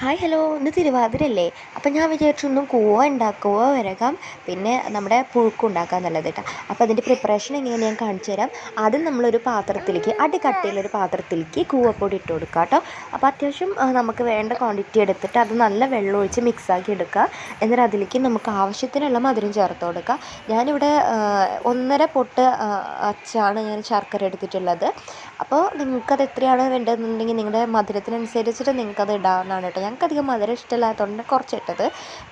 Hi hello ഇന്ന് തിരുവാതിരല്ലേ അപ്പം ഞാൻ വിചാരിച്ചു ഒന്നും കൂവ ഉണ്ടാക്കുക വരകാം. പിന്നെ നമ്മുടെ പുഴുക്ക് ഉണ്ടാക്കാം എന്നുള്ളത് കേട്ടോ അപ്പോൾ അതിന്റെ പ്രിപ്പറേഷൻ എങ്ങനെയാണ് ഞാൻ കാണിച്ചു തരാം. ആദ്യം നമ്മളൊരു പാത്രത്തിലേക്ക് അടി കട്ടിയുള്ളൊരു പാത്രത്തിലേക്ക് കൂവപ്പൊടി ഇട്ട് കൊടുക്കുക കേട്ടോ അപ്പോൾ അത്യാവശ്യം നമുക്ക് വേണ്ട ക്വാണ്ടിറ്റി എടുത്തിട്ട് അത് നല്ല വെള്ളം ഒഴിച്ച് മിക്സാക്കി എടുക്കുക എന്നിട്ട് അതിലേക്ക് നമുക്ക് ആവശ്യത്തിനുള്ള മധുരം ചേർത്ത് കൊടുക്കുക ഞാനിവിടെ ഒന്നര പൊട്ട് അച്ചാണ് ഞാൻ ശർക്കര എടുത്തിട്ടുള്ളത്. അപ്പോൾ നിങ്ങൾക്കത് എത്രയാണ് വേണ്ടതെന്നുണ്ടെങ്കിൽ നിങ്ങളുടെ മധുരത്തിനനുസരിച്ചിട്ട് നിങ്ങൾക്കത് ഇടാവുന്നതാണ് കേട്ടോ ഞങ്ങൾക്ക് അധികം മധുരം ഇഷ്ടമില്ലാത്തതുകൊണ്ട് കുറച്ചിട്ടത്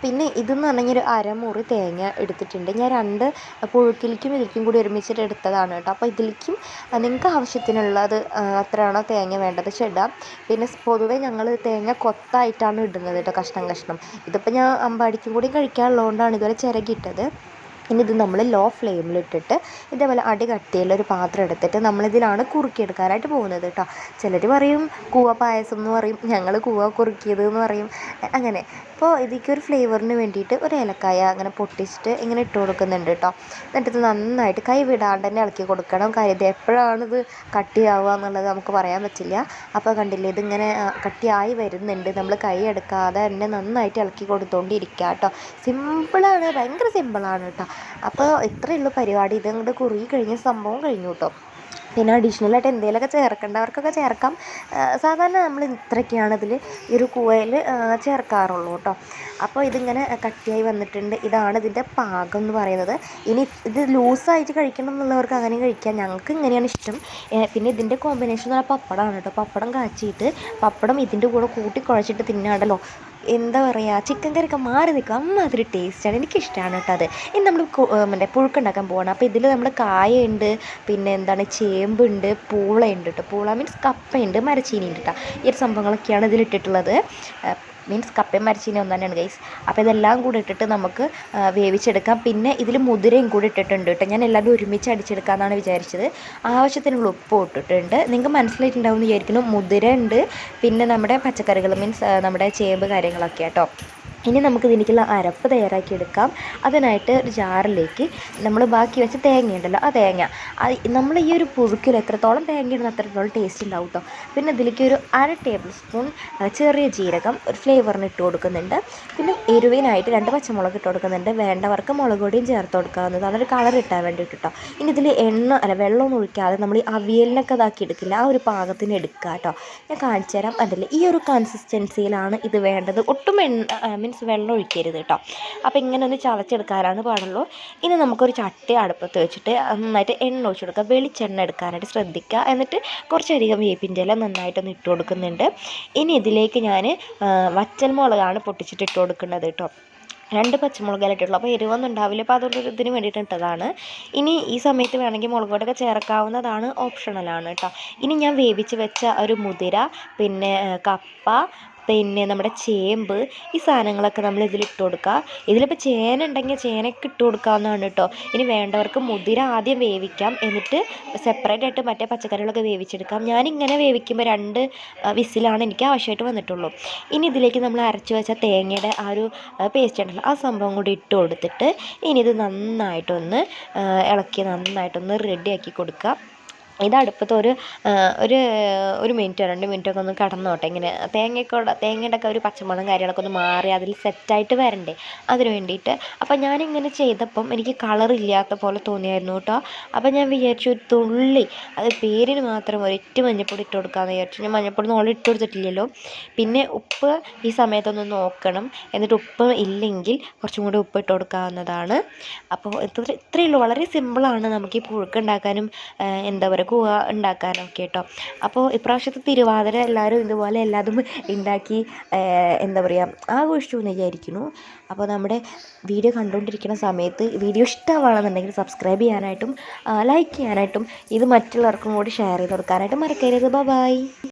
പിന്നെ ഇതെന്ന് പറഞ്ഞെങ്കിൽ ഒരു അരമുറി തേങ്ങ എടുത്തിട്ടുണ്ട്. ഞാൻ രണ്ട് പുഴുക്കിലേക്കും ഇതിലേക്കും കൂടി ഒരുമിച്ചിട്ട് എടുത്തതാണ് കേട്ടോ. അപ്പോൾ ഇതിലേക്കും നിങ്ങൾക്ക് ആവശ്യത്തിനുള്ളത് അത്രയാണോ തേങ്ങ വേണ്ടത് ചെടാം പിന്നെ പൊതുവെ ഞങ്ങൾ തേങ്ങ കൊത്തായിട്ടാണ് ഇടുന്നത് കേട്ടോ കഷ്ണം കഷ്ണം. ഇതിപ്പോൾ ഞാൻ അമ്പാടിക്കും കൂടി കഴിക്കാനുള്ളതുകൊണ്ടാണ് ഇതുവരെ ചിരകിയിട്ടത്. ഇനി ഇത് നമ്മൾ ലോ ഫ്ലെയിമിലിട്ടിട്ട് ഇതേപോലെ അടി കട്ടിയുള്ള ഒരു പാത്രം എടുത്തിട്ട് നമ്മളിതിലാണ് കുറുക്കിയെടുക്കാനായിട്ട് പോകുന്നത് കേട്ടോ ചിലർ പറയും കൂവ പായസം എന്ന് പറയും ഞങ്ങൾ കൂവ കുറുക്കിയത് എന്ന് പറയും അങ്ങനെ. അപ്പോൾ ഇതിലേക്ക് ഒരു ഫ്ലേവറിന് വേണ്ടിയിട്ട് ഒരു ഏലക്കായ അങ്ങനെ പൊട്ടിച്ചിട്ട് ഇങ്ങനെ ഇട്ട് കൊടുക്കുന്നുണ്ട് കേട്ടോ എന്നിട്ട് ഇത് നന്നായിട്ട് കൈ വിടാണ്ട് തന്നെ ഇളക്കി കൊടുക്കണം. കാര്യം ഇത് എപ്പോഴാണ് ഇത് കട്ടിയാവുക എന്നുള്ളത് നമുക്ക് പറയാൻ പറ്റില്ല. അപ്പോൾ കണ്ടില്ലേ ഇതിങ്ങനെ കട്ടിയായി വരുന്നുണ്ട്. നമ്മൾ കൈ എടുക്കാതെ തന്നെ നന്നായിട്ട് ഇളക്കി കൊടുത്തുകൊണ്ടിരിക്കുക കേട്ടോ സിമ്പിളാണ് ഭയങ്കര സിമ്പിളാണ് കേട്ടോ അപ്പോൾ ഇത്രയേ ഉള്ളൂ പരിപാടി. ഇത് അങ്ങോട്ട് കുറുകി കഴിഞ്ഞ സംഭവം കഴിഞ്ഞു കേട്ടോ പിന്നെ അഡീഷണലായിട്ട് എന്തെങ്കിലുമൊക്കെ ചേർക്കേണ്ടവർക്കൊക്കെ ചേർക്കാം. സാധാരണ നമ്മൾ ഇത്രയൊക്കെയാണ് ഇതിൽ ഈ ഒരു കൂവയിൽ ചേർക്കാറുള്ളൂ കേട്ടോ അപ്പോൾ ഇതിങ്ങനെ കട്ടിയായി വന്നിട്ടുണ്ട്. ഇതാണ് ഇതിന്റെ പാകം എന്ന് പറയുന്നത്. ഇനി ഇത് ലൂസായിട്ട് കഴിക്കണം എന്നുള്ളവർക്ക് അങ്ങനെ കഴിക്കാം. ഞങ്ങൾക്ക് ഇങ്ങനെയാണ് ഇഷ്ടം. പിന്നെ ഇതിന്റെ കോമ്പിനേഷൻ എന്ന് പറഞ്ഞാൽ പപ്പടമാണ് കേട്ടോ പപ്പടം കാച്ചിയിട്ട് പപ്പടം ഇതിന്റെ കൂടെ കൂട്ടി കുഴച്ചിട്ട് തിന്നാണ്ടല്ലോ എന്താ പറയുക ചിക്കൻ കറിയൊക്കെ മാറി നിൽക്കും അമ്മാതിരി ടേസ്റ്റാണ് എനിക്കിഷ്ടമാണ് കേട്ടോ അത്. ഇനി നമ്മൾ മറ്റേ പുഴുക്കുണ്ടാക്കാൻ പോകണം അപ്പോൾ ഇതിൽ നമ്മൾ കായുണ്ട് പിന്നെ എന്താണ് ചേമ്പുണ്ട് പൂളയുണ്ട് കേട്ടോ. പൂള മീൻസ് കപ്പയുണ്ട് മരച്ചീനി ഉണ്ട് കേട്ടോ. ഈ ഒരു സംഭവങ്ങളൊക്കെയാണ് ഇതിലിട്ടിട്ടുള്ളത്. മീൻസ് കപ്പയും മരച്ചീനി ഒന്ന് തന്നെയാണ് ഗൈസ് അപ്പോൾ ഇതെല്ലാം കൂടി ഇട്ടിട്ട് നമുക്ക് വേവിച്ചെടുക്കാം. പിന്നെ ഇതിൽ മുതിരയും കൂടി ഇട്ടിട്ടുണ്ട് കേട്ടോ. ഞാൻ എല്ലാവരും ഒരുമിച്ച് അടിച്ചെടുക്കാമെന്നാണ് വിചാരിച്ചത്. ആവശ്യത്തിനുള്ള ഉപ്പ് ഇട്ടിട്ടുണ്ട്. നിങ്ങൾക്ക് മനസ്സിലായിട്ടുണ്ടാവും എന്ന് വിചാരിക്കുന്നു. മുതിര ഉണ്ട് പിന്നെ നമ്മുടെ പച്ചക്കറികൾ മീൻസ് നമ്മുടെ ചേമ്പ് കാര്യങ്ങളൊക്കെ കേട്ടോ. ഇനി നമുക്ക് ഇതിലേക്കുള്ള അരപ്പ് തയ്യാറാക്കി എടുക്കാം അതിനായിട്ട് ഒരു ജാറിലേക്ക് നമ്മൾ ബാക്കി വെച്ച തേങ്ങ ഉണ്ടല്ലോ ആ തേങ്ങ. നമ്മൾ ഈ ഒരു പുഴുക്കിൽ എത്രത്തോളം തേങ്ങ ഇടുന്ന അത്രത്തോളം ടേസ്റ്റ് ഉണ്ടാവും കേട്ടോ പിന്നെ ഇതിലേക്ക് ഒരു അര ടേബിൾ സ്പൂൺ ചെറിയ ജീരകം ഒരു ഫ്ലേവറിന് ഇട്ട് കൊടുക്കുന്നുണ്ട്. പിന്നെ എരിവിനായിട്ട് രണ്ട് പച്ചമുളക് ഇട്ട് കൊടുക്കുന്നുണ്ട്. വേണ്ടവർക്ക് മുളക് പൊടിയും ചേർത്ത് കൊടുക്കാവുന്നതാണ്. ഒരു കളർ ഇട്ടാൻ വേണ്ടിയിട്ട് കേട്ടോ ഇനി ഇതിൽ എണ്ണ അല്ല വെള്ളമൊന്നും ഒഴിക്കാതെ നമ്മൾ ഈ അവിയലിനൊക്കെ ഇതാക്കി എടുക്കില്ല. ആ ഒരു പാകത്തിന് എടുക്കുക കേട്ടോ ഞാൻ കാണിച്ചു തരാം അതിൽ ഈ ഒരു കൺസിസ്റ്റൻസിയിലാണ് ഇത് വേണ്ടത്. ഒട്ടും എണ്ണ മീൻസ് വെള്ളം ഒഴിക്കരുത് കേട്ടോ അപ്പോൾ ഇങ്ങനെ ഒന്ന് ചതച്ചെടുക്കാനാണ് പാടുള്ളൂ. ഇനി നമുക്കൊരു ചട്ടി അടുപ്പത്ത് വെച്ചിട്ട് നന്നായിട്ട് എണ്ണ ഒഴിച്ചു കൊടുക്കുക. വെളിച്ചെണ്ണ എടുക്കാനായിട്ട് ശ്രദ്ധിക്കുക. എന്നിട്ട് കുറച്ചധികം വേപ്പിന്റെ ഇല നന്നായിട്ടൊന്ന് ഇട്ട് കൊടുക്കുന്നുണ്ട്. ഇനി ഇതിലേക്ക് ഞാൻ വറ്റൽമുളകാണ് പൊട്ടിച്ചിട്ട് ഇട്ട് കൊടുക്കുന്നത് കേട്ടോ രണ്ട് പച്ചമുളക് ഇട്ടിട്ടുള്ളൂ അപ്പോൾ എരിവൊന്നും ഉണ്ടാവില്ല. അപ്പോൾ അതുകൊണ്ട് ഒരു ഇതിന് വേണ്ടിയിട്ട് ഇട്ടതാണ്. ഇനി ഈ സമയത്ത് വേണമെങ്കിൽ മുളക് പൊടിയൊക്കെ ചേർക്കാവുന്നതാണ് ഓപ്ഷണലാണ് കേട്ടോ ഇനി ഞാൻ വേവിച്ച് വെച്ച ഒരു മുതിര പിന്നെ കപ്പ പിന്നെ നമ്മുടെ ചേമ്പ് ഈ സാധനങ്ങളൊക്കെ നമ്മൾ ഇതിൽ ഇട്ട് കൊടുക്കുക. ഇതിലിപ്പോൾ ചേന ഉണ്ടെങ്കിൽ ചേനയൊക്കെ ഇട്ട് കൊടുക്കാവുന്നതാണ് കേട്ടോ. ഇനി വേണ്ടവർക്ക് മുതിര ആദ്യം വേവിക്കാം. എന്നിട്ട് സെപ്പറേറ്റ് ആയിട്ട് മറ്റേ പച്ചക്കറികളൊക്കെ വേവിച്ചെടുക്കാം. ഞാനിങ്ങനെ വേവിക്കുമ്പോൾ രണ്ട് വിസിലാണ് എനിക്ക് ആവശ്യമായിട്ട് വന്നിട്ടുള്ളൂ. ഇനി ഇതിലേക്ക് നമ്മൾ അരച്ച് വെച്ച തേങ്ങയുടെ ആ ഒരു പേസ്റ്റ് ഉണ്ടല്ലോ ആ സംഭവം കൂടി ഇട്ട് കൊടുത്തിട്ട് ഇനി ഇത് നന്നായിട്ടൊന്ന് ഇളക്കി നന്നായിട്ടൊന്ന് റെഡിയാക്കി കൊടുക്കുക. ഇത് അടുപ്പത്ത് ഒരു ഒരു ഒരു മിനിറ്റോ രണ്ട് മിനിറ്റോ ഒക്കെ ഒന്ന് കിടന്നോട്ടെ. ഇങ്ങനെ തേങ്ങയൊക്കെ തേങ്ങയുടെ ഒക്കെ ഒരു പച്ചമണം കാര്യങ്ങളൊക്കെ ഒന്ന് മാറി അതിൽ സെറ്റായിട്ട് വരണ്ടേ. അതിന് വേണ്ടിയിട്ട്. അപ്പം ഞാനിങ്ങനെ ചെയ്തപ്പം എനിക്ക് കളർ ഇല്ലാത്ത പോലെ തോന്നിയായിരുന്നു കേട്ടോ. അപ്പം ഞാൻ വിചാരിച്ചു ഒരു തുള്ളി അത് പേരിന് മാത്രം ഒരിറ്റ് മഞ്ഞപ്പൊടി ഇട്ട് കൊടുക്കാമെന്ന് വിചാരിച്ചു. ഞാൻ മഞ്ഞപ്പൊടി ഒന്നും ഇട്ട് കൊടുത്തിട്ടില്ലല്ലോ. പിന്നെ ഉപ്പ് ഈ സമയത്തൊന്ന് നോക്കണം. എന്നിട്ട് ഉപ്പ് ഇല്ലെങ്കിൽ കുറച്ചും കൂടി ഉപ്പ് ഇട്ട് കൊടുക്കാവുന്നതാണ്. അപ്പോൾ ഇത്ര ഇത്രയേ ഉള്ളൂ. വളരെ സിമ്പിളാണ് നമുക്ക് ഈ പുഴുക്ക് ഉണ്ടാക്കാനും എന്താ പറയുക കൂവ ഉണ്ടാക്കാനൊക്കെ കേട്ടോ അപ്പോൾ ഇപ്രാവശ്യത്തെ തിരുവാതിര എല്ലാവരും ഇതുപോലെ എല്ലാതും ഉണ്ടാക്കി എന്താ പറയുക ആഘോഷിച്ചു എന്ന് വിചാരിക്കുന്നു. അപ്പോൾ നമ്മുടെ വീഡിയോ കണ്ടുകൊണ്ടിരിക്കുന്ന സമയത്ത് വീഡിയോ ഇഷ്ടമാണെന്നുണ്ടെങ്കിൽ സബ്സ്ക്രൈബ് ചെയ്യാനായിട്ടും ലൈക്ക് ചെയ്യാനായിട്ടും ഇത് മറ്റുള്ളവർക്കും കൂടി ഷെയർ ചെയ്ത് കൊടുക്കാനായിട്ടും മറക്കരുത്. ബൈ.